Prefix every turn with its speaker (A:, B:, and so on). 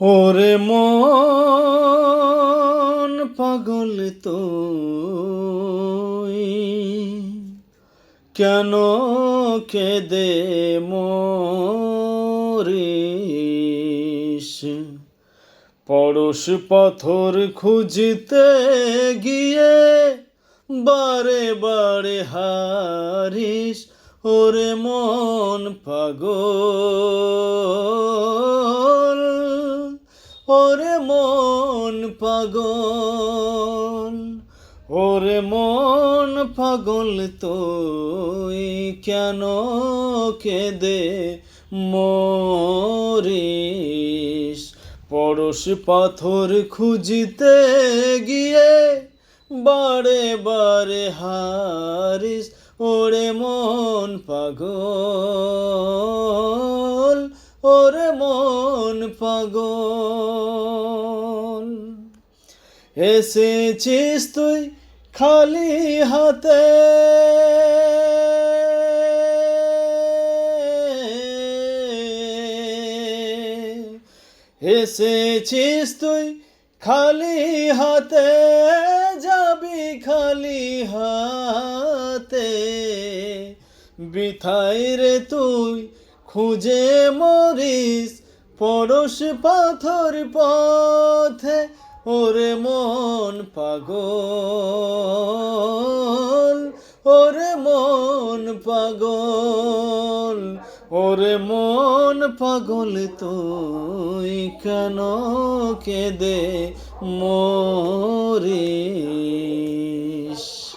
A: ওরে মন পাগল তো কেন কেদে মরিস? পড়োশ পাথর খুঁজতে গিয়ে বারে বারে হারিস, ওরে মন পাগল ওরে মন পাগল, ওরে মন পাগল তুই কেন কেঁদে মরিস? পড়োশ পাথর খুঁজিতে গিয়ে বারে বারে হারিস, ওরে মন পাগল। ওরে মন পাগল। এসেছিস তুই খালি হাতে। এসেছিস তুই খালি হাতে, যাবি খালি হাতে। বিথাই রে তুই খুঁজে মরিস পড়োশ পাথর পথে, ওরে মন পাগল, ওরে মন পাগল, ওরে মন পাগল, তুই কেন কেঁদে মরিস?